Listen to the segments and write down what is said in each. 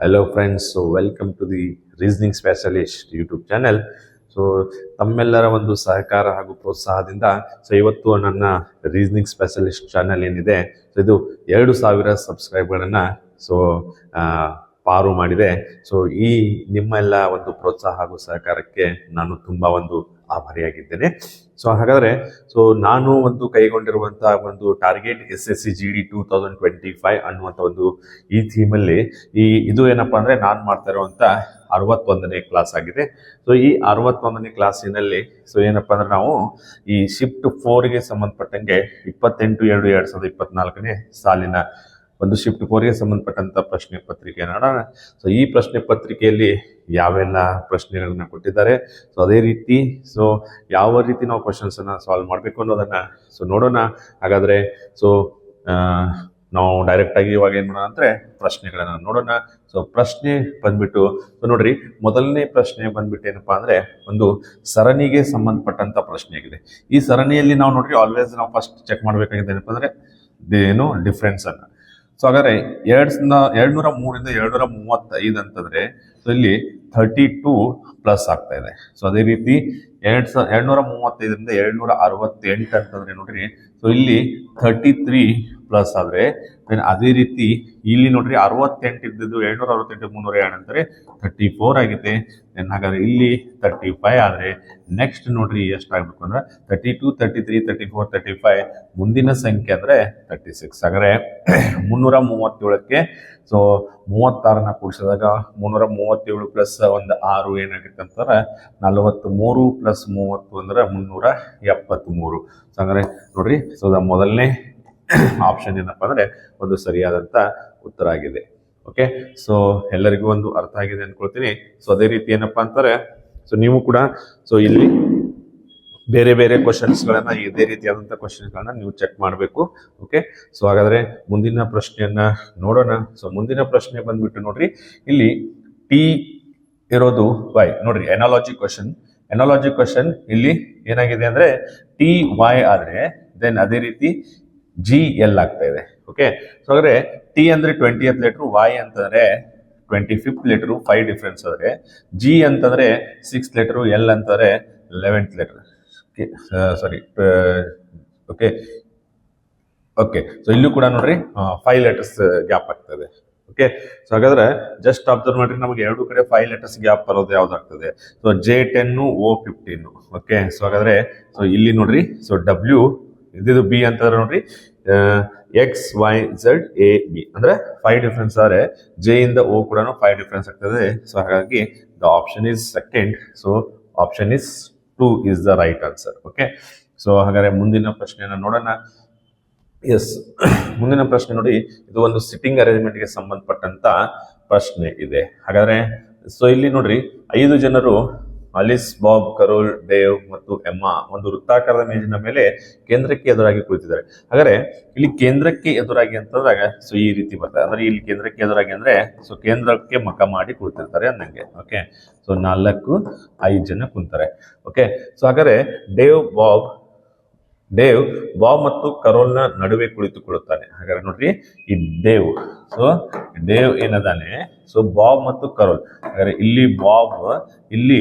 Hello friends welcome to the reasoning specialist YouTube channel so ತಮ್ಮೆಲ್ಲರ ಒಂದು ಸಹಕಾರ ಹಾಗೂ ಪ್ರೋತ್ಸಾಹದಿಂದ ಸೊ ಇವತ್ತು ನನ್ನ ರೀಸನಿಂಗ್ ಸ್ಪೆಷಲಿಸ್ಟ್ ಚಾನೆಲ್ ಏನಿದೆ ಇದು ಎರಡು ಸಾವಿರ ಸಬ್ಸ್ಕ್ರೈಬ್ಗಳನ್ನು ಸೊ ಪಾರು ಮಾಡಿದೆ. ಸೊ ಈ ನಿಮ್ಮೆಲ್ಲ ಒಂದು ಪ್ರೋತ್ಸಾಹ ಹಾಗೂ ಸಹಕಾರಕ್ಕೆ ನಾನು ತುಂಬ ಒಂದು ಆಭಾರಿಯಾಗಿದ್ದೇನೆ. ಸೊ ಹಾಗಾದರೆ ಸೊ ನಾನು ಒಂದು ಕೈಗೊಂಡಿರುವಂತಹ ಒಂದು target S S C G D two thousand twenty five ಅನ್ನುವಂಥ ಒಂದು ಈ ಥೀಮಲ್ಲಿ ಈ ಇದು ಏನಪ್ಪ ಅಂದರೆ ನಾನು ಮಾಡ್ತಾ ಇರುವಂಥ ಅರವತ್ತೊಂದನೇ ಕ್ಲಾಸ್ ಆಗಿದೆ. ಸೊ ಈ ಅರವತ್ತೊಂದನೇ ಕ್ಲಾಸಿನಲ್ಲಿ ಸೊ ಏನಪ್ಪ ಅಂದರೆ ನಾವು ಈ ಶಿಫ್ಟ್ ಫೋರ್ಗೆ ಸಂಬಂಧಪಟ್ಟಂಗೆ ಇಪ್ಪತ್ತೆಂಟು ಎರಡು ಎರಡು ಸಾವಿರದ ಇಪ್ಪತ್ನಾಲ್ಕನೇ ಸಾಲಿನ ಒಂದು ಶಿಫ್ಟ್ ಫೋರ್ಗೆ ಸಂಬಂಧಪಟ್ಟಂತ ಪ್ರಶ್ನೆ ಪತ್ರಿಕೆ ನೋಡೋಣ. ಸೊ ಈ ಪ್ರಶ್ನೆ ಪತ್ರಿಕೆಯಲ್ಲಿ ಯಾವೆಲ್ಲ ಪ್ರಶ್ನೆಗಳನ್ನ ಕೊಟ್ಟಿದ್ದಾರೆ? ಸೊ ಅದೇ ರೀತಿ ಸೊ ಯಾವ ರೀತಿ ನಾವು ಕ್ವಶನ್ಸನ್ನು ಸಾಲ್ವ್ ಮಾಡಬೇಕು ಅನ್ನೋದನ್ನ ಸೊ ನೋಡೋಣ. ಹಾಗಾದ್ರೆ ಸೊ ನಾವು ಡೈರೆಕ್ಟ್ ಆಗಿ ಇವಾಗ ಏನು ಮಾಡೋಣ ಅಂದ್ರೆ ಪ್ರಶ್ನೆಗಳನ್ನು ನೋಡೋಣ. ಸೊ ಪ್ರಶ್ನೆ ಬಂದ್ಬಿಟ್ಟು ಸೊ ನೋಡ್ರಿ, ಮೊದಲನೇ ಪ್ರಶ್ನೆ ಬಂದ್ಬಿಟ್ಟು ಏನಪ್ಪಾ ಅಂದ್ರೆ, ಒಂದು ಸರಣಿಗೆ ಸಂಬಂಧಪಟ್ಟಂತ ಪ್ರಶ್ನೆ ಆಗಿದೆ. ಈ ಸರಣಿಯಲ್ಲಿ ನಾವು ನೋಡ್ರಿ ಆಲ್ವೇಸ್ ನಾವು ಫಸ್ಟ್ ಚೆಕ್ ಮಾಡಬೇಕಾಗಿದೆ ಏನಪ್ಪಾ ಅಂದ್ರೆ ಏನು ಡಿಫ್ರೆನ್ಸ್ ಅನ್ನ. ಸೊ ಹಾಗಾದ್ರೆ ಎರಡ್ ಎರಡ್ನೂರ ಮೂರಿಂದ ಎರಡ್ನೂರ ಮೂವತ್ತೈದು ಅಂತಂದ್ರೆ ಸೊ ಇಲ್ಲಿ ಥರ್ಟಿ ಟೂ ಪ್ಲಸ್ ಆಗ್ತಾ ಇದೆ. ಸೊ ಅದೇ ರೀತಿ ಎರಡ್ ಸ, ಎರಡ್ನೂರ ಮೂವತ್ತೈದರಿಂದ ಎರಡ್ನೂರ ಅರವತ್ತೆಂಟು ಅಂತಂದ್ರೆ ನೋಡ್ರಿ ಸೊ ಇಲ್ಲಿ ಥರ್ಟಿ ತ್ರೀ ಪ್ಲಸ್ ಆದರೆ ದೆನ್ ಅದೇ ರೀತಿ ಇಲ್ಲಿ ನೋಡ್ರಿ ಅರವತ್ತೆಂಟು ಇದ್ದಿದ್ದು ಎರಡ್ನೂರ ಅರವತ್ತೆಂಟು ಮುನ್ನೂರ ಎರಡು ಅಂದರೆ ತರ್ಟಿ ಫೋರ್ ಆಗಿದೆ. ದೆನ್ ಹಾಗಾದ್ರೆ ಇಲ್ಲಿ ತರ್ಟಿ ಫೈವ್ ಆದರೆ ನೆಕ್ಸ್ಟ್ ನೋಡ್ರಿ ಎಷ್ಟಾಗಬೇಕು ಅಂದ್ರೆ thirty two thirty three thirty four thirty five ಮುಂದಿನ ಸಂಖ್ಯೆ ಅಂದರೆ ತರ್ಟಿ ಸಿಕ್ಸ್ ಹಾಗಾದ್ರೆ ಮುನ್ನೂರ ಮೂವತ್ತೇಳಕ್ಕೆ ಸೊ ಮೂವತ್ತಾರನ್ನ ಕೂಡಿಸಿದಾಗ ಮುನ್ನೂರ ಮೂವತ್ತೇಳು ಪ್ಲಸ್ ಒಂದು ಆರು ಏನಾಗುತ್ತೆ ಅಂತಂದ್ರೆ ನಲವತ್ತ್ ಮೂರು ಪ್ಲಸ್ ಮೂವತ್ತು ಅಂದ್ರೆ ಮುನ್ನೂರ ಎಪ್ಪತ್ತ್ಮೂರು ಸೊ ಅಂದರೆ ನೋಡ್ರಿ ಸೊ ಮೊದಲನೇ ಆಪ್ಷನ್ ಏನಪ್ಪ ಅಂದ್ರೆ ಒಂದು ಸರಿಯಾದಂತ ಉತ್ತರ ಆಗಿದೆ. ಓಕೆ ಸೊ ಎಲ್ಲರಿಗೂ ಒಂದು ಅರ್ಥ ಆಗಿದೆ ಅಂದ್ಕೊಳ್ತೀನಿ ಸೊ ಅದೇ ರೀತಿ ಏನಪ್ಪ ಅಂತಾರೆ ಸೊ ನೀವು ಕೂಡ ಸೊ ಇಲ್ಲಿ ಬೇರೆ ಬೇರೆ ಕ್ವಶನ್ಸ್ಗಳನ್ನು ಇದೇ ರೀತಿಯಾದಂಥ ಕ್ವಶನ್ಸ್ಗಳನ್ನ ನೀವು ಚೆಕ್ ಮಾಡಬೇಕು. ಓಕೆ ಸೊ ಹಾಗಾದ್ರೆ ಮುಂದಿನ ಪ್ರಶ್ನೆಯನ್ನ ನೋಡೋಣ. ಸೊ ಮುಂದಿನ ಪ್ರಶ್ನೆ ಬಂದ್ಬಿಟ್ಟು ನೋಡ್ರಿ. ಇಲ್ಲಿ ಟಿ ಇರೋದು ವೈ ನೋಡ್ರಿ ಎನಾಲಜಿ ಕ್ವಶನ್ ಎನಾಲಜಿ ಕ್ವಶನ್ ಇಲ್ಲಿ ಏನಾಗಿದೆ ಅಂದ್ರೆ ಟಿ ವೈ ಆದ್ರೆ ದೆನ್ ಅದೇ ರೀತಿ ಜಿ ಎಲ್ ಆಗ್ತಾ ಇದೆ. ಓಕೆ ಸೊ ಹಾಗಾದ್ರೆ ಟಿ ಅಂದ್ರೆ ಟ್ವೆಂಟಿಯತ್ ಲೆಟ್ರು ವೈ ಅಂತಂದ್ರೆ twenty fifth letter five difference ಆದರೆ ಜಿ ಅಂತಂದ್ರೆ ಸಿಕ್ಸ್ ಲೆಟ್ರು ಎಲ್ ಅಂತಂದ್ರೆ eleventh letter sorry okay okay so ಇಲ್ಲೂ ಕೂಡ ನೋಡ್ರಿ ಫೈವ್ ಲೆಟರ್ಸ್ ಗ್ಯಾಪ್ ಆಗ್ತದೆ. ಓಕೆ ಸೊ ಹಾಗಾದ್ರೆ ಜಸ್ಟ್ ಅಬ್ಸರ್ವ್ ಮಾಡ್ರಿ, ನಮಗೆ ಎರಡು ಕಡೆ ಫೈವ್ ಲೆಟರ್ಸ್ ಗ್ಯಾಪ್ ಬರೋದು ಯಾವ್ದಾಗ್ತದೆ? So J ten O fifteen okay so ಹಾಗಾದ್ರೆ ಸೊ ಇಲ್ಲಿ ನೋಡ್ರಿ ಸೊ ಡಬ್ಲ್ಯೂ ಇದಿದು ಬಿ ಅಂತಂದ್ರೆ ನೋಡ್ರಿ X Y Z A B ಅಂದ್ರೆ ಫೈವ್ ಡಿಫ್ರೆನ್ಸ್ ಆದರೆ ಜೆ ಇಂದ ಓ ಕೂಡ ಫೈವ್ ಡಿಫ್ರೆನ್ಸ್ ಆಗ್ತದೆ. ಸೊ ಹಾಗಾಗಿ the option is second so option is two is the right answer okay so ಹಾಗಾದ್ರೆ ಮುಂದಿನ ಪ್ರಶ್ನೆಯನ್ನ ನೋಡೋಣ. ಎಸ್ ಮುಂದಿನ ಪ್ರಶ್ನೆ ನೋಡಿ, ಇದು ಒಂದು ಸಿಟ್ಟಿಂಗ್ ಅರೇಂಜ್ಮೆಂಟ್ಗೆ ಸಂಬಂಧಪಟ್ಟಂತ ಪ್ರಶ್ನೆ ಇದೆ. ಹಾಗಾದ್ರೆ ಸೊ ಇಲ್ಲಿ ನೋಡ್ರಿ, ಐದು ಜನರು ಅಲಿಸ್, ಬಾಬ್, ಕರೋಲ್ ಡೇವ್ ಮತ್ತು ಎಮ್ಮ ಒಂದು ವೃತ್ತಾಕಾರದ ಮೇಜಿನ ಮೇಲೆ ಕೇಂದ್ರಕ್ಕೆ ಎದುರಾಗಿ ಕುಳಿತಿದ್ದಾರೆ. ಹಾಗಾದ್ರೆ ಇಲ್ಲಿ ಕೇಂದ್ರಕ್ಕೆ ಎದುರಾಗಿ ಅಂತಂದಾಗ ಸೊ ಈ ರೀತಿ ಬರ್ತದೆ. ಅಂದ್ರೆ ಇಲ್ಲಿ ಕೇಂದ್ರಕ್ಕೆ ಎದುರಾಗಿ ಅಂದ್ರೆ ಸೊ ಕೇಂದ್ರಕ್ಕೆ ಮಕ ಮಾಡಿ ಕುಳಿತಿರ್ತಾರೆ ಅನ್ನಂಗೆ ಓಕೆ ಸೊ ನಾಲ್ಕು ಐದು ಜನ ಕುಂತಾರೆ. ಓಕೆ ಸೊ ಹಾಗಾದ್ರೆ ಡೇವ್ ಬಾಬ್ ಡೇವ್ ಬಾಬ್ ಮತ್ತು ಕರೋಲ್ನ ನಡುವೆ ಕುಳಿತುಕೊಳ್ಳುತ್ತಾನೆ. ಹಾಗಾದ್ರೆ ನೋಡ್ರಿ, ಈ ಡೇವ್ ಸೊ ಡೇವ್ ಏನದಾನೆ? ಸೊ ಬಾಬ್ ಮತ್ತು ಕರೋಲ್. ಹಾಗಾದ್ರೆ ಇಲ್ಲಿ ಬಾಬ್, ಇಲ್ಲಿ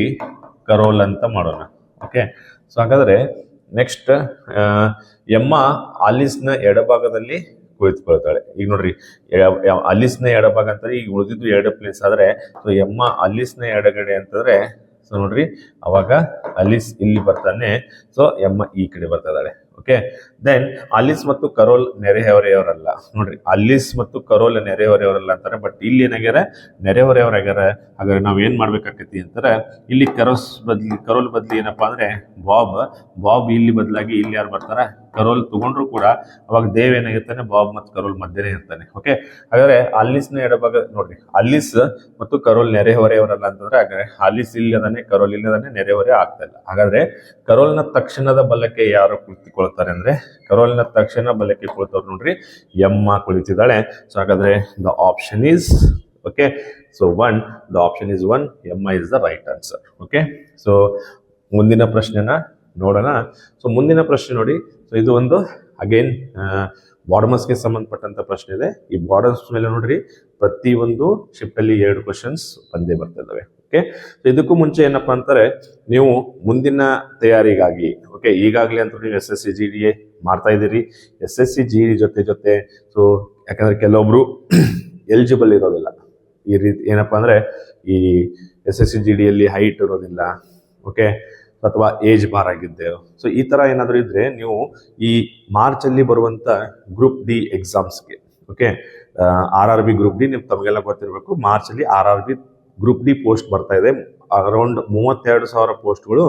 ಕರೋಲ್ ಅಂತ ಮಾಡೋಣ. ಓಕೆ ಸೊ ಹಾಗಾದ್ರೆ ನೆಕ್ಸ್ಟ್ ಎಮ್ಮ ಆಲಿಸ್ನ ಎಡಭಾಗದಲ್ಲಿ ಕುಳಿತುಕೊಳ್ತಾಳೆ ಈಗ ನೋಡ್ರಿ ಅಲಿಸ್ನ ಎಡಭಾಗ ಅಂತಂದ್ರೆ ಈಗ ಉಳಿದಿದ್ದು ಎರಡು ಪ್ಲೇಸ್ ಆದ್ರೆ ಸೊ ಎಮ್ಮ ಅಲಿಸ್ನ ಎಡಗಡೆ ಅಂತಂದ್ರೆ ಸೊ ನೋಡ್ರಿ, ಅವಾಗ ಅಲಿಸ್ ಇಲ್ಲಿ ಬರ್ತಾನೆ ಸೊ ಎಮ್ಮ ಈ ಕಡೆ ಬರ್ತಾ ಇದ್ದಾಳೆ. ಓಕೆ ದೆನ್ ಅಲಿಸ್ ಮತ್ತು ಕರೋಲ್ ನೆರೆಹೊರೆಯವರಲ್ಲ. ನೋಡ್ರಿ ಅಲಿಸ್ ಮತ್ತು ಕರೋಲ್ ನೆರೆಹೊರೆಯವರಲ್ಲ ಅಂತಾರೆ ಬಟ್ ಇಲ್ಲಿ ಏನಾಗ್ಯಾರ? ನೆರೆಹೊರೆಯವರಾಗ್ಯಾರ. ಹಾಗಾದ್ರೆ ನಾವು ಏನ್ ಮಾಡ್ಬೇಕಾಕೈತಿ ಅಂತಾರೆ, ಇಲ್ಲಿ ಕರೋಸ್ ಬದ್ಲಿ ಕರೋಲ್ ಬದ್ಲಿ ಏನಪ್ಪಾ ಅಂದ್ರೆ ಬಾಬ್ ಬಾಬ್ ಇಲ್ಲಿ ಬದಲಾಗಿ ಇಲ್ಲಿ ಯಾರು ಬರ್ತಾರ? ಕರೋಲ್ ತಗೊಂಡ್ರು ಕೂಡ ಅವಾಗ ದೇವ್ ಏನಾಗಿರ್ತಾನೆ, ಬಾಬ್ ಮತ್ತು ಕರೋಲ್ ಮಧ್ಯನೇ ಇರ್ತಾನೆ. ಓಕೆ ಹಾಗಾದ್ರೆ ಅಲ್ಲಿಸ್ನ ಎಡಭಾಗ ನೋಡ್ರಿ. ಅಲ್ಲಿಸ್ ಮತ್ತು ಕರೋಲ್ ನೆರೆಹೊರೆಯವರಲ್ಲ ಅಂತಂದ್ರೆ, ಹಾಗಾದ್ರೆ ಅಲ್ಲಿಸ್ ಇಲ್ಲದಾನೆ, ಕರೋಲ್ ಇಲ್ಲದಾನೆ ನೆರೆಹೊರೆ ಆಗ್ತಾ ಇಲ್ಲ. ಹಾಗಾದ್ರೆ ಕರೋಲ್ನ ತಕ್ಷಣದ ಬಲಕ್ಕೆ ಯಾರು ಕುಳಿತುಕೊಳ್ತಾರೆ ಅಂದ್ರೆ, ಕರೋಲ್ನ ತಕ್ಷಣ ಬಲಕ್ಕೆ ಕುಳಿತವ್ರು ನೋಡ್ರಿ, ಎಮ್ಮ ಕುಳಿತಿದ್ದಾಳೆ. ಸೊ ಹಾಗಾದ್ರೆ the option is okay so one the option is one Emma is the right answer okay so ಮುಂದಿನ ಪ್ರಶ್ನೆನ ನೋಡೋಣ. ಸೊ ಮುಂದಿನ ಪ್ರಶ್ನೆ ನೋಡಿ. ಸೊ ಇದು ಒಂದು ಅಗೇನ್ ಬಾರ್ಡಮಸ್ಗೆ ಸಂಬಂಧಪಟ್ಟಂತ ಪ್ರಶ್ನೆ ಇದೆ. ಈ ಬಾರ್ಡರ್ಸ್ ಮೇಲೆ ನೋಡ್ರಿ ಪ್ರತಿಯೊಂದು ಶಿಫ್ಟ್ ಅಲ್ಲಿ ಎರಡು ಕ್ವಶನ್ಸ್ ಬಂದೇ ಬರ್ತಿದ್ದಾವೆ ಓಕೆ ಸೊ ಇದಕ್ಕೂ ಮುಂಚೆ ಏನಪ್ಪಾ ಅಂತಾರೆ, ನೀವು ಮುಂದಿನ ತಯಾರಿಗಾಗಿ ಓಕೆ ಈಗಾಗಲೇ ಅಂತ ನೀವು S S C G D ಮಾಡ್ತಾ ಇದ್ದೀರಿ. S S C G D ಜೊತೆ ಜೊತೆ ಸೊ ಯಾಕಂದ್ರೆ ಕೆಲವೊಬ್ರು ಎಲಿಜಿಬಲ್ ಇರೋದಿಲ್ಲ. ಈ ರೀತಿ ಏನಪ್ಪಾ ಅಂದ್ರೆ, ಈ ಎಸ್ ಎಸ್ ಸಿ ಜಿ ಡಿಯಲ್ಲಿ ಹೈಟ್ ಇರೋದಿಲ್ಲ. ಓಕೆ ಅಥವಾ ಏಜ್ ಬಾರ್ ಆಗಿದ್ದೆ. ಸೊ ಈ ತರ ಏನಾದರೂ ಇದ್ದರೆ ನೀವು ಈ ಮಾರ್ಚ್ ಅಲ್ಲಿ ಬರುವಂತ group D ಎಕ್ಸಾಮ್ಸ್ಗೆ okay R R B group D ನಿಮ್ ತಮಗೆಲ್ಲ ಗೊತ್ತಿರಬೇಕು. ಮಾರ್ಚ್ ಅಲ್ಲಿ R R B group D post ಬರ್ತಾ ಇದೆ. ಅರೌಂಡ್ ಮೂವತ್ತೆರಡು ಸಾವಿರ ಪೋಸ್ಟ್ಗಳು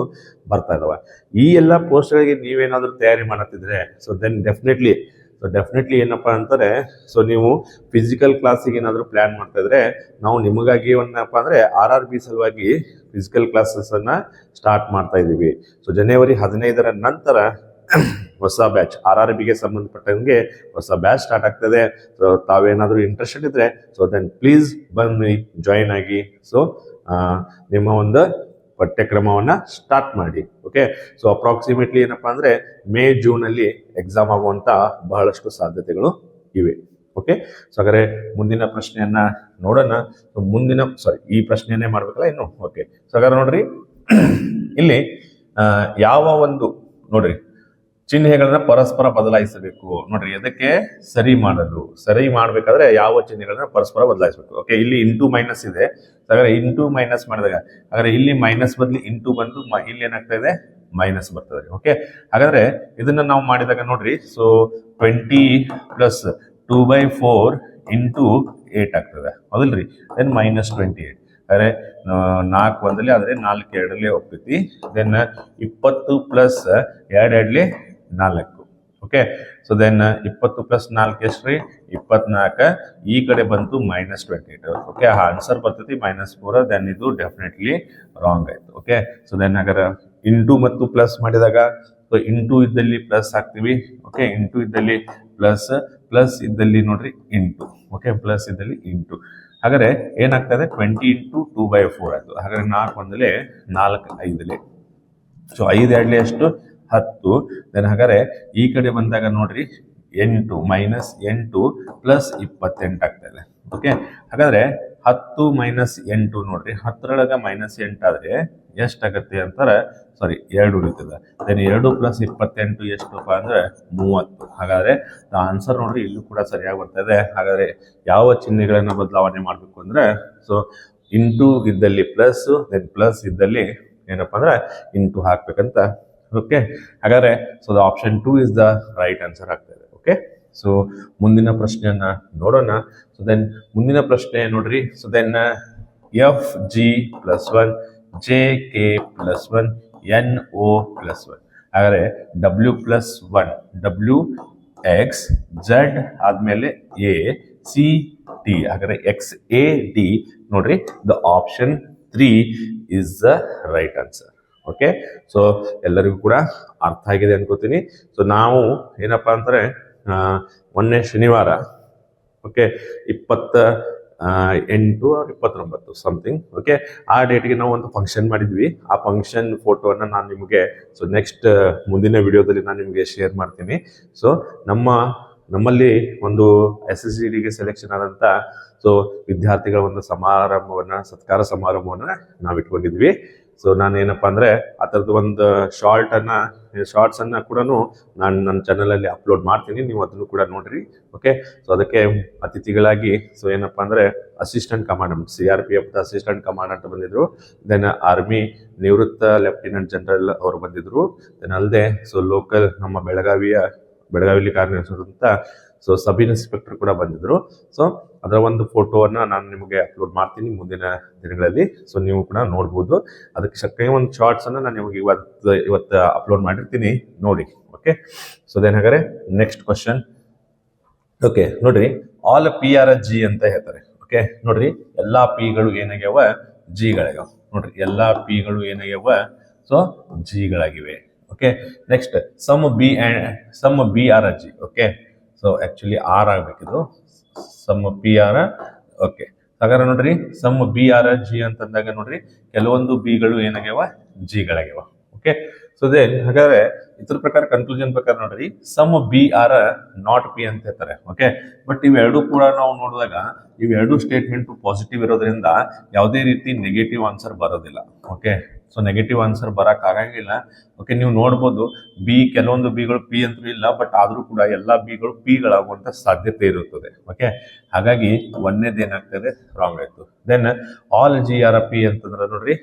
ಬರ್ತಾ ಇದಾವೆ. ಈ ಎಲ್ಲ ಪೋಸ್ಟ್ಗಳಿಗೆ ನೀವೇನಾದರೂ ತಯಾರಿ ಮಾಡತ್ತಿದ್ರೆ so then definitely so definitely ಏನಪ್ಪ ಅಂತಾರೆ ಸೊ ನೀವು ಫಿಸಿಕಲ್ ಕ್ಲಾಸಿಗೆ ಏನಾದರೂ ಪ್ಲ್ಯಾನ್ ಮಾಡ್ತಾ ಇದ್ರೆ, ನಾವು ನಿಮಗಾಗಿ ಏನಪ್ಪ ಅಂದರೆ ಆರ್ ಆರ್ ಬಿ ಸಲುವಾಗಿ ಫಿಸಿಕಲ್ ಕ್ಲಾಸಸ್ಸನ್ನು ಸ್ಟಾರ್ಟ್ ಮಾಡ್ತಾ ಇದ್ದೀವಿ. ಸೊ ಜನವರಿ ಹದಿನೈದರ ನಂತರ ಹೊಸ ಬ್ಯಾಚ್ ಆರ್ ಆರ್ ಬಿಗೆ ಸಂಬಂಧಪಟ್ಟಂಗೆ ಹೊಸ ಬ್ಯಾಚ್ ಸ್ಟಾರ್ಟ್ ಆಗ್ತದೆ. ಸೊ ತಾವೇನಾದರೂ ಇಂಟ್ರೆಸ್ಟೆಡ್ ಇದ್ರೆ ಸೊ ದೆನ್ ಪ್ಲೀಸ್ ಬನ್ನಿ ಜಾಯಿನ್ ಆಗಿ. ಸೊ ನಿಮ್ಮ ಒಂದು ಪಠ್ಯಕ್ರಮವನ್ನ ಸ್ಟಾರ್ಟ್ ಮಾಡಿ ಓಕೆ ಸೊ ಅಪ್ರಾಕ್ಸಿಮೇಟ್ಲಿ ಏನಪ್ಪಾ ಅಂದ್ರೆ ಮೇ ಜೂನ್ ಅಲ್ಲಿ ಎಕ್ಸಾಮ್ ಆಗುವಂಥ ಬಹಳಷ್ಟು ಸಾಧ್ಯತೆಗಳು ಇವೆ ಓಕೆ ಸೊ ಹಾಗಾದ್ರೆ ಮುಂದಿನ ಪ್ರಶ್ನೆಯನ್ನ ನೋಡೋಣ. ಮುಂದಿನ ಸಾರಿ ಈ ಪ್ರಶ್ನೆಯನ್ನೇ ಮಾಡ್ಬೇಕಲ್ಲ ಇನ್ನು? ಓಕೆ ಸೊ ಹಾಗಾದ್ರೆ ನೋಡ್ರಿ, ಇಲ್ಲಿ ಯಾವ ಒಂದು, ನೋಡ್ರಿ ಚಿಹ್ನೆಗಳನ್ನ ಪರಸ್ಪರ ಬದಲಾಯಿಸಬೇಕು. ನೋಡ್ರಿ ಅದಕ್ಕೆ ಸರಿ ಮಾಡಲು. ಸರಿ ಮಾಡ್ಬೇಕಾದ್ರೆ ಯಾವ ಚಿಹ್ನೆಗಳನ್ನ ಪರಸ್ಪರ ಬದಲಾಯಿಸಬೇಕು. ಓಕೆ ಇಲ್ಲಿ ಇಂಟು ಮೈನಸ್ ಇದೆ. ಹಾಗಾದ್ರೆ ಇಂಟು ಮೈನಸ್ ಮಾಡಿದಾಗ, ಹಾಗಾದ್ರೆ ಇಲ್ಲಿ ಮೈನಸ್ ಬದಲು ಇಂಟು ಬಂದು ಇಲ್ಲಿ ಏನಾಗ್ತಾ ಇದೆ? ಮೈನಸ್ ಬರ್ತದೆ. ಓಕೆ ಹಾಗಾದ್ರೆ ಇದನ್ನ ನಾವು ಮಾಡಿದಾಗ ನೋಡ್ರಿ so twenty plus two by four into eight ಆಗ್ತದೆ. ಹೌದಲ್ರಿ? ದೆನ್ ಮೈನಸ್ ಟ್ವೆಂಟಿ ಏಟ್ ಅಂದರೆ ನಾಲ್ಕು ಒಂದಲ್ಲಿ ಆದರೆ ನಾಲ್ಕು ಎರಡಲ್ಲಿ ಹೋಗ್ತೈತಿ. ದೆನ್ ಇಪ್ಪತ್ತು ಪ್ಲಸ್ ಎರಡು ನಾಲ್ಕು. ಓಕೆ ಸೊ ದೆನ್ ಇಪ್ಪತ್ತು ಪ್ಲಸ್ ನಾಲ್ಕು ಎಷ್ಟು ರೀ ಇಪ್ಪತ್ನಾಲ್ಕು. ಈ ಕಡೆ ಬಂತು minus twenty eight okay answer ಬರ್ತೈತಿ ಮೈನಸ್ ಫೋರ್ ದೆನ್ ಇದು ಡೆಫಿನೆಟ್ಲಿ ರಾಂಗ್ ಆಯ್ತು. ಓಕೆ ಸೊ ದೆನ್ ಹಾಗಾದ್ರೆ ಇಂಟು ಮತ್ತು ಪ್ಲಸ್ ಮಾಡಿದಾಗ ಸೊ ಇಂಟು ಇದ್ದಲ್ಲಿ ಪ್ಲಸ್ ಹಾಕ್ತೀವಿ. ಓಕೆ ಇಂಟು ಇದ್ದಲ್ಲಿ ಪ್ಲಸ್ ಪ್ಲಸ್ ಇದ್ದಲ್ಲಿ ನೋಡ್ರಿ ಇಂಟು ಓಕೆ ಪ್ಲಸ್ ಇದ್ದಲ್ಲಿ ಇಂಟು ಹಾಗಾದ್ರೆ ಏನಾಗ್ತದೆ? Twenty into two by four ಆಯ್ತು. ಹಾಗಾದ್ರೆ ನಾಲ್ಕು ಒಂದಲೇ ನಾಲ್ಕು ಐದಲೇ. ಸೊ ಐದು ಎರಡಲೇ ಎಷ್ಟು? ಹತ್ತು ದೆನ್ ಹಾಗಾದ್ರೆ ಈ ಕಡೆ ಬಂದಾಗ ನೋಡ್ರಿ ಎಂಟು ಮೈನಸ್ ಎಂಟು ಪ್ಲಸ್ ಇಪ್ಪತ್ತೆಂಟು ಆಗ್ತದೆ ಓಕೆ ಹಾಗಾದ್ರೆ ಹತ್ತು ಮೈನಸ್ ಎಂಟು ನೋಡ್ರಿ, ಹತ್ತರೊಳಗೆ ಮೈನಸ್ ಎಂಟಾದ್ರೆ ಎಷ್ಟಾಗತ್ತೆ ಅಂತಾರೆ ಸಾರಿ ಎರಡು ಉಳಿತದೆ. ದೆನ್ ಎರಡು ಪ್ಲಸ್ ಇಪ್ಪತ್ತೆಂಟು ಎಷ್ಟಪ್ಪ ಅಂದ್ರೆ ಮೂವತ್ತು. ಹಾಗಾದ್ರೆ ಆನ್ಸರ್ ನೋಡ್ರಿ ಇಲ್ಲೂ ಕೂಡ ಸರಿಯಾಗಿ ಬರ್ತದೆ ಹಾಗಾದ್ರೆ ಯಾವ ಚಿಹ್ನೆಗಳನ್ನು ಬದಲಾವಣೆ ಮಾಡಬೇಕು ಅಂದ್ರೆ ಸೊ ಇಂಟು ಇದ್ದಲ್ಲಿ ಪ್ಲಸ್ ದೆನ್ ಪ್ಲಸ್ ಇದ್ದಲ್ಲಿ ಏನಪ್ಪಾ ಅಂದ್ರೆ ಇಂಟು ಹಾಕ್ಬೇಕಂತ ಓಕೆ ಹಾಗಾದ್ರೆ so the option two is the right answer ಆಗ್ತದೆ ಓಕೆ ಸೊ ಮುಂದಿನ ಪ್ರಶ್ನೆಯನ್ನ ನೋಡೋಣ. ಸೊ ದೆನ್ ಮುಂದಿನ ಪ್ರಶ್ನೆ ನೋಡ್ರಿ. So then F G plus one J K plus one N O plus one ಹಾಗಾದ್ರೆ W plus one W X Z ಆದ್ಮೇಲೆ A C D ಹಾಗಾದ್ರೆ ಎಕ್ಸ್ ಎ ಡಿ ನೋಡ್ರಿ the option three is the right answer okay so ಎಲ್ಲರಿಗೂ ಕೂಡ ಅರ್ಥ ಆಗಿದೆ ಅನ್ಕೋತೀನಿ. So ನಾವು ಏನಪ್ಪಾ ಅಂದ್ರೆ ಮೊನ್ನೆ ಶನಿವಾರ ಓಕೆ ಇಪ್ಪತ್ತ ಎಂಟು ಇಪ್ಪತ್ತೊಂಬತ್ತು ಸಮಥಿಂಗ್ ಓಕೆ ಆ ಡೇಟ್ಗೆ ನಾವು ಒಂದು ಫಂಕ್ಷನ್ ಮಾಡಿದ್ವಿ. ಆ ಫಂಕ್ಷನ್ ಫೋಟೋವನ್ನು ನಾನು ನಿಮಗೆ ಸೊ ನೆಕ್ಸ್ಟ್ ಮುಂದಿನ ವಿಡಿಯೋದಲ್ಲಿ ನಾನು ನಿಮಗೆ ಶೇರ್ ಮಾಡ್ತೀನಿ. ಸೊ ನಮ್ಮ ನಮ್ಮಲ್ಲಿ ಒಂದು ಎಸ್ ಎಸ್ ಸಿ ಡಿಗೆ ಸೆಲೆಕ್ಷನ್ ಆದಂಥ ಸೊ ವಿದ್ಯಾರ್ಥಿಗಳ ಒಂದು ಸಮಾರಂಭವನ್ನ, ಸತ್ಕಾರ ಸಮಾರಂಭವನ್ನ ನಾವು ಇಟ್ಕೊಂಡಿದ್ವಿ. ಸೊ ನಾನು ಏನಪ್ಪ ಅಂದ್ರೆ, ಆ ಥರದ್ದು ಒಂದು ಶಾರ್ಟ್ ಶಾರ್ಟ್ಸನ್ನು ಕೂಡ ನಾನು ನನ್ನ ಚಾನಲ್ ಅಲ್ಲಿ ಅಪ್ಲೋಡ್ ಮಾಡ್ತೀನಿ, ನೀವು ಅದನ್ನು ಕೂಡ ನೋಡಿರಿ ಓಕೆ ಸೊ ಅದಕ್ಕೆ ಅತಿಥಿಗಳಾಗಿ ಸೊ ಏನಪ್ಪ ಅಂದರೆ assistant commandant C R P F assistant commandant ಬಂದಿದ್ರು. ದೆನ್ ಆರ್ಮಿ ನಿವೃತ್ತ ಲೆಫ್ಟಿನೆಂಟ್ ಜನರಲ್ ಅವರು ಬಂದಿದ್ರು. ದೆನ್ ಅಲ್ಲದೆ ಸೊ ಲೋಕಲ್ ನಮ್ಮ ಬೆಳಗಾವಿಯ ಬೆಳಗಾವಿಲಿ ಕಾರ್ಯನಿರ್ವಹಿಸಿದಂಥ ಸೊ ಸಬ್ ಇನ್ಸ್ಪೆಕ್ಟರ್ ಕೂಡ ಬಂದಿದ್ರು. ಸೊ ಅದರ ಒಂದು ಫೋಟೋವನ್ನ ನಾನು ನಿಮಗೆ ಅಪ್ಲೋಡ್ ಮಾಡ್ತೀನಿ ಮುಂದಿನ ದಿನಗಳಲ್ಲಿ. ಸೊ ನೀವು ಕೂಡ ನೋಡ್ಬೋದು. ಅದಕ್ಕೆ ಸಕ್ಕ ಒಂದು ಶಾರ್ಟ್ಸ್ ಅನ್ನ ನಾನು ನಿಮಗೆ ಇವತ್ತು ಇವತ್ತು ಅಪ್ಲೋಡ್ ಮಾಡಿರ್ತೀನಿ. ನೋಡಿ ಓಕೆ ಸೊ ದೆನ್ ಹಾಗಾದ್ರೆ ನೆಕ್ಸ್ಟ್ ಕ್ವಶನ್ ಓಕೆ ನೋಡ್ರಿ. ಆಲ್ ಪಿ ಆರ್ ಜಿ ಅಂತ ಹೇಳ್ತಾರೆ. ಓಕೆ ನೋಡ್ರಿ. ಎಲ್ಲಾ ಪಿಗಳು ಏನಾಗ್ಯಾವ? ಜಿಗಳಾಗ್ಯಾವ ನೋಡ್ರಿ. ಎಲ್ಲಾ ಪಿಗಳು ಏನಾಗ್ಯಾವ? So ಜಿಗಳಾಗಿವೆ okay next some B and some B R G okay so actually R ಆಗ್ಬೇಕಿದು some P R okay ಹಾಗಾದ್ರೆ ನೋಡ್ರಿ ಸಮ್ ಬಿ ಆರ್ ಜಿ ಅಂತಂದಾಗ ನೋಡ್ರಿ, ಕೆಲವೊಂದು ಬಿಗಳು ಏನಾಗ್ಯಾವ? ಜಿಗಳಾಗ್ಯಾವ ಓಕೆ? ಸೊ ದೆನ್ ಹಾಗಾದ್ರೆ ಇದ್ರ ಪ್ರಕಾರ ಕನ್ಕ್ಲೂಷನ್ ಪ್ರಕಾರ ನೋಡ್ರಿ. Some B R not P ಅಂತ ಹೇಳ್ತಾರೆ ಓಕೆ ಬಟ್ ಇವೆರಡು ಕೂಡ ನಾವು ನೋಡಿದಾಗ, ಇವೆರಡು ಸ್ಟೇಟ್ಮೆಂಟ್ ಪಾಸಿಟಿವ್ ಇರೋದ್ರಿಂದ ಯಾವುದೇ ರೀತಿ ನೆಗೆಟಿವ್ ಆನ್ಸರ್ ಬರೋದಿಲ್ಲ ಓಕೆ ಸೊ ನೆಗೆಟಿವ್ ಆನ್ಸರ್ ಬರಕ್ ಆಗಂಗಿಲ್ಲ ಓಕೆ ನೀವು ನೋಡ್ಬೋದು ಬಿ ಕೆಲವೊಂದು ಬಿಗಳು ಪಿ ಅಂತೂ ಇಲ್ಲ ಬಟ್ ಆದರೂ ಕೂಡ ಎಲ್ಲಾ ಬಿಗಳು ಪಿಗಳಾಗುವಂತ ಸಾಧ್ಯತೆ ಇರುತ್ತದೆ ಓಕೆ ಹಾಗಾಗಿ ಒಂದೇದೇನಾಗ್ತದೆ ರಾಂಗ್ ಆಯ್ತು. Then all G R P ಅಂತಂದ್ರೆ ನೋಡ್ರಿ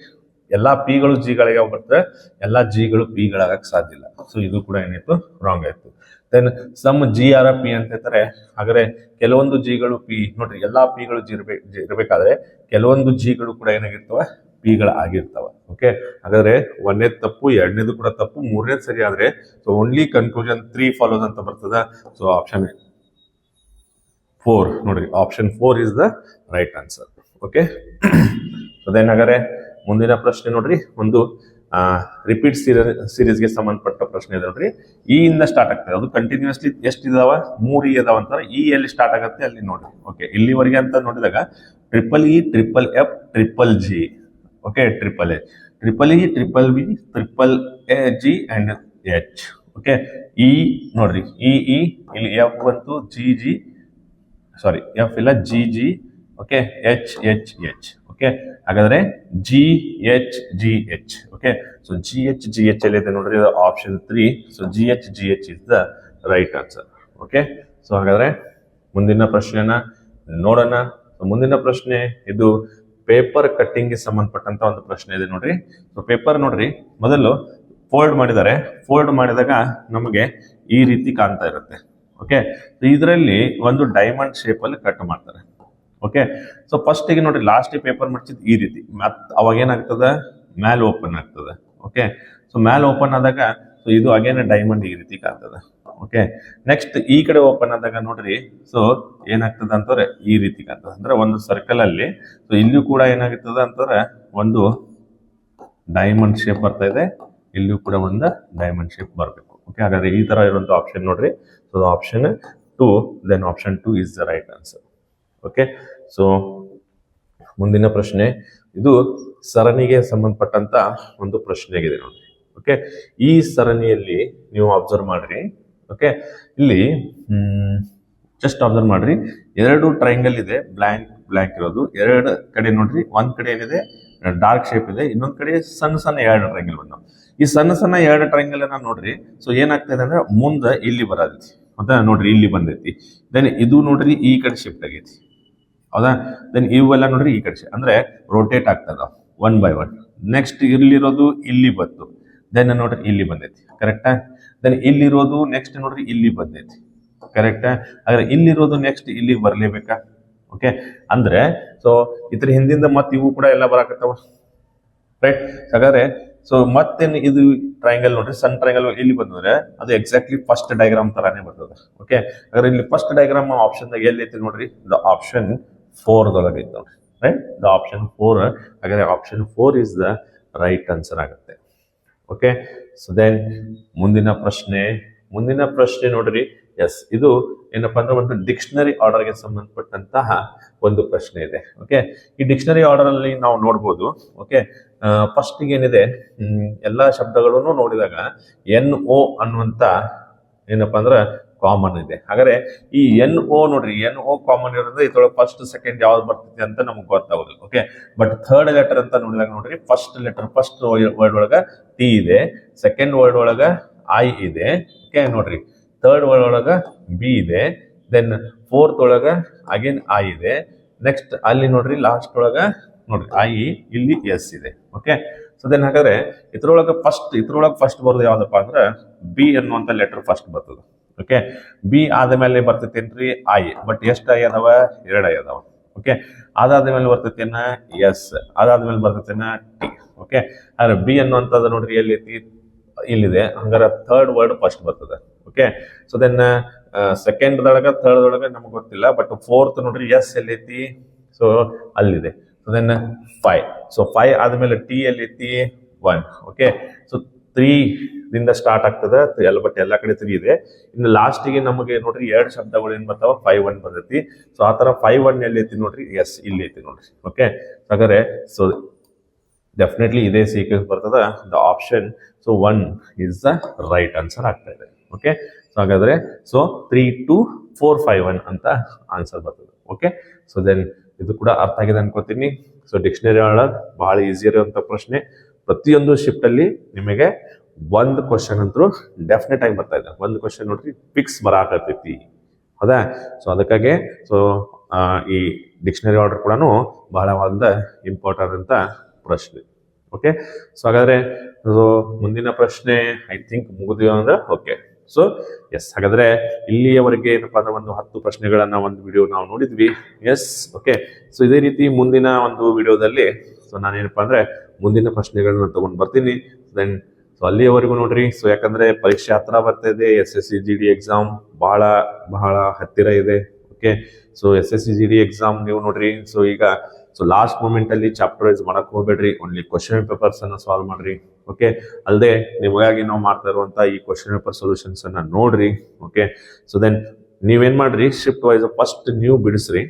ಎಲ್ಲಾ ಪಿಗಳು ಜಿಗಳಿಗೆ ಬರ್ತವೆ? ಎಲ್ಲ ಜಿಗಳು ಪಿಗಳಾಗಕ್ಕೆ ಸಾಧ್ಯ ಇಲ್ಲ. ಸೊ ಇದು ಕೂಡ ಏನಾಯ್ತು? ರಾಂಗ್ ಆಯ್ತು. Then some G R P ಅಂತ ಹೇಳ್ತಾರೆ. ಹಾಗಾದ್ರೆ ಕೆಲವೊಂದು ಜಿಗಳು ಪಿ ನೋಡ್ರಿ, ಎಲ್ಲಾ ಪಿಗಳು ಜಿ ಇರ್ಬೇಕು ಜಿ ಇರ್ಬೇಕಾದ್ರೆ ಕೆಲವೊಂದು ಜಿಗಳು ಕೂಡ ಏನಾಗಿರ್ತವೆ? ಪಿಗಳು ಆಗಿರ್ತಾವ ಓಕೆ ಹಾಗಾದ್ರೆ ಒಂದನೇ ತಪ್ಪು, ಎರಡನೇದು ಕೂಡ ತಪ್ಪು, ಮೂರನೇದು ಸರಿ ಆದ್ರೆ so only conclusion three follows ಅಂತ ಬರ್ತದ. ಸೊ ಆಪ್ಷನ್ ಫೋರ್ ನೋಡ್ರಿ option four is the right answer okay so then ಹಾಗಾದ್ರೆ ಮುಂದಿನ ಪ್ರಶ್ನೆ ನೋಡ್ರಿ. ಒಂದು ರಿಪೀಟ್ ಸೀರೀಸ್ಗೆ ಸಂಬಂಧಪಟ್ಟ ಪ್ರಶ್ನೆ ಇದೆ ನೋಡ್ರಿ. ಈ ಇಂದ ಸ್ಟಾರ್ಟ್ ಆಗ್ತದೆ. ಅದು ಕಂಟಿನ್ಯೂಸ್ಲಿ ಎಷ್ಟು ಇದಾವ? ಮೂರು ಇ ಅದಾವ ಅಂತಾರೆ. ಇ ಎಲ್ಲಿ ಸ್ಟಾರ್ಟ್ ಆಗುತ್ತೆ ಅಲ್ಲಿ ನೋಡ್ರಿ. ಓಕೆ ಇಲ್ಲಿವರೆಗೆ ಅಂತ ನೋಡಿದಾಗ triple E triple F triple G okay triple A triple E triple B triple A G and H okay E ನೋಡ್ರಿ. ಇ ಇ ಇಲ್ಲಿ ಎಫ್ ಬಂತು ಜಿ ಜಿ ಸಾರಿ ಎಫ್ ಇಲ್ಲ G G okay H H H okay? ಹಾಗಾದ್ರೆ G H G H okay? So G H G H ಅಲ್ಲಿ ಇದೆ ನೋಡ್ರಿ option three so G H G H is the right answer okay? So ಹಾಗಾದ್ರೆ ಮುಂದಿನ ಪ್ರಶ್ನೆನ ನೋಡೋಣ. ಮುಂದಿನ ಪ್ರಶ್ನೆ, ಇದು ಪೇಪರ್ ಕಟ್ಟಿಂಗ್ಗೆ ಸಂಬಂಧಪಟ್ಟಂತ ಒಂದು ಪ್ರಶ್ನೆ ಇದೆ ನೋಡ್ರಿ. ಸೊ ಪೇಪರ್ ನೋಡ್ರಿ, ಮೊದಲು ಫೋಲ್ಡ್ ಮಾಡಿದ್ದಾರೆ ಫೋಲ್ಡ್ ಮಾಡಿದಾಗ ನಮಗೆ ಈ ರೀತಿ ಕಾಣ್ತಾ ಇರುತ್ತೆ, ಓಕೆ? ಇದರಲ್ಲಿ ಒಂದು ಡೈಮಂಡ್ ಶೇಪ್ ಅಲ್ಲಿ ಕಟ್ ಮಾಡ್ತಾರೆ. ಓಕೆ ಸೊ ಫಸ್ಟಿಗೆ ನೋಡ್ರಿ ಲಾಸ್ಟ್ ಪೇಪರ್ ಮಾಡ್ಸಿದ್ ಈ ರೀತಿ. ಮತ್ ಅವಾಗ ಏನಾಗ್ತದೆ? ಮ್ಯಾಲ್ ಓಪನ್ ಆಗ್ತದೆ. ಓಕೆ ಸೊ ಮ್ಯಾಲ್ ಓಪನ್ ಆದಾಗ ಸೊ ಇದು ಅಗೇನ್ ಡೈಮಂಡ್ ಈ ರೀತಿ ಕಾಣ್ತದೆ. ಓಕೆ ನೆಕ್ಸ್ಟ್ ಈ ಕಡೆ ಓಪನ್ ಆದಾಗ ನೋಡ್ರಿ ಸೊ ಏನಾಗ್ತದೆ ಅಂತಂದ್ರೆ, ಈ ರೀತಿ ಕಾಣ್ತದೆ. ಅಂದ್ರೆ ಒಂದು ಸರ್ಕಲ್ ಅಲ್ಲಿ ಸೊ ಇಲ್ಲಿಯೂ ಕೂಡ ಏನಾಗ್ತದ ಅಂತಂದ್ರೆ, ಒಂದು ಡೈಮಂಡ್ ಶೇಪ್ ಬರ್ತಾ ಇದೆ. ಇಲ್ಲಿಯೂ ಕೂಡ ಒಂದು ಡೈಮಂಡ್ ಶೇಪ್ ಬರಬೇಕು. ಓಕೆ ಹಾಗಾದ್ರೆ ಈ ತರ ಇರುವಂತ ಆಪ್ಷನ್ ನೋಡ್ರಿ. So option two then option two is the right answer okay so ಮುಂದಿನ ಪ್ರಶ್ನೆ. ಇದು ಸರಣಿಗೆ ಸಂಬಂಧಪಟ್ಟಂತ ಒಂದು ಪ್ರಶ್ನೆ ಆಗಿದೆ ನೋಡಿ. ಓಕೆ ಈ ಸರಣಿಯಲ್ಲಿ ನೀವು ಅಬ್ಸರ್ವ್ ಮಾಡ್ರಿ. ಓಕೆ ಇಲ್ಲಿ ಜಸ್ಟ್ ಅಬ್ಸರ್ವ್ ಮಾಡ್ರಿ. ಎರಡು ಟ್ರಯಾಂಗಲ್ ಇದೆ ಬ್ಲ್ಯಾಂಕ್ ಬ್ಲ್ಯಾಂಕ್ ಇರೋದು. ಎರಡು ಕಡೆ ನೋಡ್ರಿ, ಒಂದ್ ಕಡೆ ಏನಿದೆ ಡಾರ್ಕ್ ಶೇಪ್ ಇದೆ. ಇನ್ನೊಂದ್ ಕಡೆ ಸಣ್ಣ ಸಣ್ಣ ಎರಡು ಟ್ರಯಾಂಗಲ್ ಬಂದವು. ಈ ಸಣ್ಣ ಸಣ್ಣ ಎರಡು ಟ್ರಯಾಂಗಲ್ ಅನ್ನ ನೋಡ್ರಿ. ಸೊ ಏನಾಗ್ತದೆ ಅಂದ್ರೆ ಮುಂದೆ ಇಲ್ಲಿ ಬರತೈತಿ. ಮತ್ತೆ ನೋಡ್ರಿ, ಇಲ್ಲಿ ಬಂದೈತಿ. ದೆನ್ ಇದು ನೋಡ್ರಿ, ಈ ಕಡೆ ಶಿಫ್ಟ್ ಆಗೈತಿ. ಹೌದಾ? ದೆನ್ ಇವೆಲ್ಲ ನೋಡ್ರಿ ಈ ಕಡೆ ಅಂದ್ರೆ ರೋಟೇಟ್ ಆಗ್ತದ ಒನ್ ಬೈ ಒನ್ ನೆಕ್ಸ್ಟ್ ಇಲ್ಲಿರೋದು, ಇಲ್ಲಿ ಬಂತು ದೆನ್ ನೋಡ್ರಿ ಇಲ್ಲಿ ಬಂದೈತಿ. ಕರೆಕ್ಟಾ ದೆನ್ ಇಲ್ಲಿರೋದು ನೆಕ್ಸ್ಟ್ ನೋಡ್ರಿ ಇಲ್ಲಿ ಬಂದೈತಿ. ಕರೆಕ್ಟಾ ಹಾಗಾದ್ರೆ ಇಲ್ಲಿರೋದು ನೆಕ್ಸ್ಟ್ ಇಲ್ಲಿ ಬರ್ಲೇಬೇಕಾ? ಓಕೆ ಅಂದ್ರೆ ಸೊ ಇದ್ರ ಹಿಂದಿಂದ ಮತ್ತೆ ಇವು ಕೂಡ ಎಲ್ಲ ಬರಾಕತ್ತವ. ರೈಟ್ ಹಾಗಾದ್ರೆ ಸೊ ಮತ್ತೇನು ಇದು ಟ್ರಯಾಂಗಲ್ ನೋಡ್ರಿ? ಸಣ್ಣ ಟ್ರಯಾಂಗಲ್ ಇಲ್ಲಿ ಬಂದ್ರೆ, ಅದು ಎಕ್ಸಾಕ್ಟ್ಲಿ ಫಸ್ಟ್ ಡಯಾಗ್ರಾಮ್ ತರಾನೇ ಬರ್ತದೆ. ಓಕೆ ಹಾಗಾದ್ರೆ ಇಲ್ಲಿ ಫಸ್ಟ್ ಡಯಾಗ್ರಾಮ್ ಆಪ್ಷನ್ ಎಲ್ಲಿ ಐತಿ ನೋಡ್ರಿ? ದ ಆಪ್ಷನ್ ಫೋರ್ ಇತ್ತು. ರೈಟ್ ದ ಆಪ್ಷನ್ ಫೋರ್ ಹಾಗಾದ್ರೆ option four is the right answer ಆಗುತ್ತೆ. ಓಕೆ ಸೊ ದೆನ್ ಮುಂದಿನ ಪ್ರಶ್ನೆ ಮುಂದಿನ ಪ್ರಶ್ನೆ ನೋಡ್ರಿ. ಎಸ್ ಇದು ಏನಪ್ಪಾ ಅಂದ್ರೆ ಒಂದು ಡಿಕ್ಷನರಿ ಆರ್ಡರ್ಗೆ ಸಂಬಂಧಪಟ್ಟಂತಹ ಒಂದು ಪ್ರಶ್ನೆ ಇದೆ. ಓಕೆ ಈ ಡಿಕ್ಷನರಿ ಆರ್ಡರ್ ಅಲ್ಲಿ ನಾವು ನೋಡ್ಬೋದು. ಓಕೆ ಫಸ್ಟ್ ಏನಿದೆ? ಎಲ್ಲ ಶಬ್ದಗಳನ್ನು ನೋಡಿದಾಗ ಎನ್ ಓ ಅನ್ನುವಂತ ಏನಪ್ಪಾ ಅಂದ್ರೆ ಕಾಮನ್ ಇದೆ. ಹಾಗಾದ್ರೆ ಈ ಎನ್ ಓ ನೋಡ್ರಿ ಎನ್ ಓ ಕಾಮನ್ ಇರೋದ್ರಿಂದ ಇದ್ರೊಳಗೆ ಫಸ್ಟ್ ಸೆಕೆಂಡ್ ಯಾವ್ದು ಬರ್ತೈತಿ ಅಂತ ನಮ್ಗೆ ಗೊತ್ತಾಗೋದು ಓಕೆ ಬಟ್ ಥರ್ಡ್ ಲೆಟರ್ ಅಂತ ನೋಡಿದಾಗ ನೋಡ್ರಿ ಫಸ್ಟ್ ಲೆಟರ್ ಫಸ್ಟ್ ವರ್ಡ್ ಒಳಗ ಟಿ ಇದೆ ಸೆಕೆಂಡ್ ವರ್ಡ್ ಒಳಗ ಐ ಇದೆ ಓಕೆ ನೋಡ್ರಿ ಥರ್ಡ್ ವರ್ಡ್ ಒಳಗ ಬಿ ಇದೆ ದೆನ್ ಫೋರ್ತ್ ಒಳಗ ಅಗೇನ್ ಐ ಇದೆ ನೆಕ್ಸ್ಟ್ ಅಲ್ಲಿ ನೋಡ್ರಿ ಲಾಸ್ಟ್ ಒಳಗ ನೋಡ್ರಿ ಐ ಇಲ್ಲಿ ಎಸ್ ಇದೆ ಓಕೆ ಸೊ ದೆನ್ ಹಾಗಾದ್ರೆ ಇದ್ರೊಳಗೆ ಫಸ್ಟ್ ಇದ್ರೊಳಗೆ ಫಸ್ಟ್ ಬರೋದು ಯಾವ್ದಪ್ಪ ಅಂದ್ರೆ ಬಿ ಅನ್ನುವಂತ ಲೆಟರ್ ಫಸ್ಟ್ ಬರ್ತದೆ. ಓಕೆ ಬಿ ಆದ್ಮೇಲೆ ಬರ್ತೈತೇನ್ರಿ? ಐ ಬಟ್ ಎಷ್ಟು ಐ ಅದಾವ? ಎರಡು ಐ ಅದಾವ. ಓಕೆ ಅದಾದ್ಮೇಲೆ ಬರ್ತೈತೇನ? ಎಸ್ ಅದಾದ ಮೇಲೆ ಬರ್ತೈತೇನ? ಟಿ ಓಕೆ ಆದ್ರೆ ಬಿ ಅನ್ನುವಂಥದ್ದು ನೋಡ್ರಿ ಎಲ್ಲಿ ಐತಿ? ಇಲ್ಲಿದೆ. ಹಂಗಾರೆ ಥರ್ಡ್ ವರ್ಡ್ ಫಸ್ಟ್ ಬರ್ತದೆ. ಓಕೆ ಸೊ ದೆನ್ ಸೆಕೆಂಡ್ ಥರ್ಡ್ದೊಳಗೆ ಥರ್ಡ್ ನಮ್ಗೆ ಗೊತ್ತಿಲ್ಲ. ಬಟ್ ಫೋರ್ತ್ ನೋಡ್ರಿ ಎಸ್ ಎಲ್ಲೈತಿ ಸೊ ಅಲ್ಲಿದೆ. So then five so five ಆದಮೇಲೆ ಟಿ ಎಲ್ಲೈತಿ ಒನ್ ಓಕೆ ಸೊ ತ್ರೀ ದಿಂದ ಸ್ಟಾರ್ಟ್ ಆಗ್ತದೆ. ಎಲ್ಲ ಬಟ್ ಎಲ್ಲ ಕಡೆ ತ್ರೀ ಇದೆ. ಇನ್ನು ಲಾಸ್ಟಿಗೆ ನಮಗೆ ನೋಡ್ರಿ ಎರಡು ಶಬ್ದಗಳು ಏನ್ ಬರ್ತಾವ? ಫೈವ್ ಒನ್ ಬರ್ತೈತಿ. ಸೊ ಆ ಫೈವ್ ಒನ್ ಎಲ್ಲಿ ಐತಿ ನೋಡ್ರಿ. ಎಸ್ ಇಲ್ಲಿ ಐತಿ ನೋಡ್ರಿ. ಓಕೆ ಹಾಗಾದ್ರೆ ಸೊ ಡೆಫಿನೆಟ್ಲಿ ಇದೇ ಸೀಕ್ವೆನ್ಸ್ ಬರ್ತದ. The option so one is the right answer ಆಗ್ತಾ ಇದೆ. ಓಕೆ ಸೊ ಹಾಗಾದ್ರೆ so three two four five one ಅಂತ ಆನ್ಸರ್ ಬರ್ತದೆ. ಓಕೆ ಸೊ ದೆನ್ ಇದು ಕೂಡ ಅರ್ಥ ಆಗಿದೆ ಅನ್ಕೋತೀನಿ. ಸೊ ಡಿಕ್ಷನರಿ ಒಳಗೆ ಬಹಳ ಈಸಿ ಇರುವಂತ ಪ್ರಶ್ನೆ. ಪ್ರತಿಯೊಂದು ಶಿಫ್ಟ್ ಅಲ್ಲಿ ನಿಮಗೆ ಒಂದು ಕ್ವಶನ್ ಅಂತೂ ಡೆಫಿನೆಟ್ ಆಗಿ ಬರ್ತಾ ಇದೆ. ಒಂದು ಕ್ವಶನ್ ನೋಡ್ರಿ ಫಿಕ್ಸ್ ಬರಾಕತ್ತೈತಿ ಹೌದಾ? ಸೊ ಅದಕ್ಕಾಗಿ ಸೊ ಈ ಡಿಕ್ಷನರಿ ಆರ್ಡರ್ ಕೂಡ ಬಹಳ ಒಂದು ಇಂಪಾರ್ಟೆಂಟ್ ಅಂತ ಪ್ರಶ್ನೆ. ಓಕೆ ಸೊ ಹಾಗಾದ್ರೆ ಸೊ ಮುಂದಿನ ಪ್ರಶ್ನೆ ಐ ಥಿಂಕ್ ಮುಗಿದ್ವಿ ಅಂದ್ರೆ ಓಕೆ ಸೊ ಎಸ್ ಹಾಗಾದ್ರೆ, ಇಲ್ಲಿಯವರೆಗೆ ಏನಪ್ಪಾ ಅಂದ್ರೆ ಒಂದು ಹತ್ತು ಪ್ರಶ್ನೆಗಳನ್ನ ಒಂದು ವಿಡಿಯೋ ನಾವು ನೋಡಿದ್ವಿ. ಎಸ್ ಓಕೆ ಸೊ ಇದೇ ರೀತಿ ಮುಂದಿನ ಒಂದು ವಿಡಿಯೋದಲ್ಲಿ ಸೊ ನಾನೇನಪ್ಪ ಅಂದ್ರೆ ಮುಂದಿನ ಪ್ರಶ್ನೆಗಳನ್ನ ತಗೊಂಡ್ ಬರ್ತೀನಿ. ದೆನ್ ಸೊ ಅಲ್ಲಿಯವರೆಗೂ ನೋಡ್ರಿ. ಸೊ ಯಾಕಂದ್ರೆ ಪರೀಕ್ಷೆ ಹತ್ರ ಬರ್ತಾ ಇದೆ. S S C G D exam ಬಹಳ ಬಹಳ ಹತ್ತಿರ ಇದೆ. Okay so S S C G D exam ನೀವು ನೋಡ್ರಿ. ಸೊ ಈಗ ಸೊ ಲಾಸ್ಟ್ ಮೂಮೆಂಟ್ ಅಲ್ಲಿ ಚಾಪ್ಟರ್ ವೈಸ್ ಮಾಡಕ್ ಹೋಗ್ಬೇಡ್ರಿ. ಓನ್ಲಿ ಕ್ವಶನ್ ಪೇಪರ್ಸ್ ಅನ್ನ ಸಾಲ್ವ್ ಮಾಡ್ರಿ. ಓಕೆ ಅಲ್ಲದೆ ನಿಮಗಾಗಿ ನಾವು ಮಾಡ್ತಾ ಇರುವಂತ ಈ ಕ್ವಶನ್ ಪೇಪರ್ ಸೊಲ್ಯೂಷನ್ಸ್ ಅನ್ನ ನೋಡ್ರಿ. ಓಕೆ ಸೊ ದೆನ್ ನೀವೇನ್ ಮಾಡ್ರಿ? ಶಿಫ್ಟ್ ವೈಸ್ ಫಸ್ಟ್ ನೀವು ಬಿಡಿಸ್ರಿ.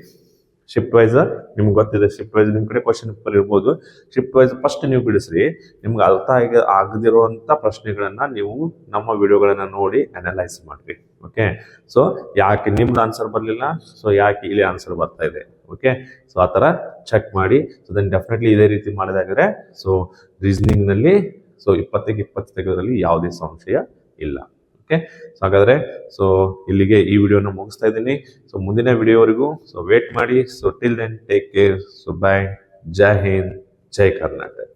ಶಿಫ್ಟ್ ವೈಸ್ ನಿಮ್ಗೆ ಗೊತ್ತಿದೆ ಶಿಫ್ಟ್ ವೈಸ್ ನಿಮ್ಮ ಕಡೆ ಕ್ವಶನ್ ಪೇಪರ್ ಇರ್ಬೋದು. ಶಿಫ್ಟ್ ವೈಸ್ ಫಸ್ಟ್ ನೀವು ಬಿಡಿಸ್ರಿ. ನಿಮ್ಗೆ ಅರ್ಥ ಆಗಿ ಆಗದಿರುವಂಥ ಪ್ರಶ್ನೆಗಳನ್ನು ನೀವು ನಮ್ಮ ವಿಡಿಯೋಗಳನ್ನು ನೋಡಿ ಅನಲೈಸ್ ಮಾಡ್ರಿ ಓಕೆ ಸೊ ಯಾಕೆ ನಿಮ್ದು ಆನ್ಸರ್ ಬರಲಿಲ್ಲ? ಸೊ ಯಾಕೆ ಇಲ್ಲಿ ಆನ್ಸರ್ ಬರ್ತಾ ಇದೆ ಓಕೆ ಸೊ ಆ ಥರ ಚೆಕ್ ಮಾಡಿ. ಸೊ ದೆನ್ ಡೆಫಿನೆಟ್ಲಿ ಇದೇ ರೀತಿ ಮಾಡಿದಾಗಿದ್ರೆ ಸೊ ರೀಸನಿಂಗ್ನಲ್ಲಿ ಸೊ ಇಪ್ಪತ್ತೈದು ಇಪ್ಪತ್ತು ತೆಗೆದ್ರಲ್ಲಿ ಯಾವುದೇ ಸಂಶಯ ಇಲ್ಲ. ಓಕೆ? ಸೊ ಹಾಗಾದ್ರೆ ಸೊ ಇಲ್ಲಿಗೆ ಈ ವಿಡಿಯೋನ ಮುಗಿಸ್ತಾ ಇದ್ದೀನಿ. ಸೊ ಮುಂದಿನ ವಿಡಿಯೋವರೆಗೂ ಸೊ ವೇಟ್ ಮಾಡಿ. So till then take care so bye ಜೈ ಹಿಂದ್ ಜೈ ಕರ್ನಾಟಕ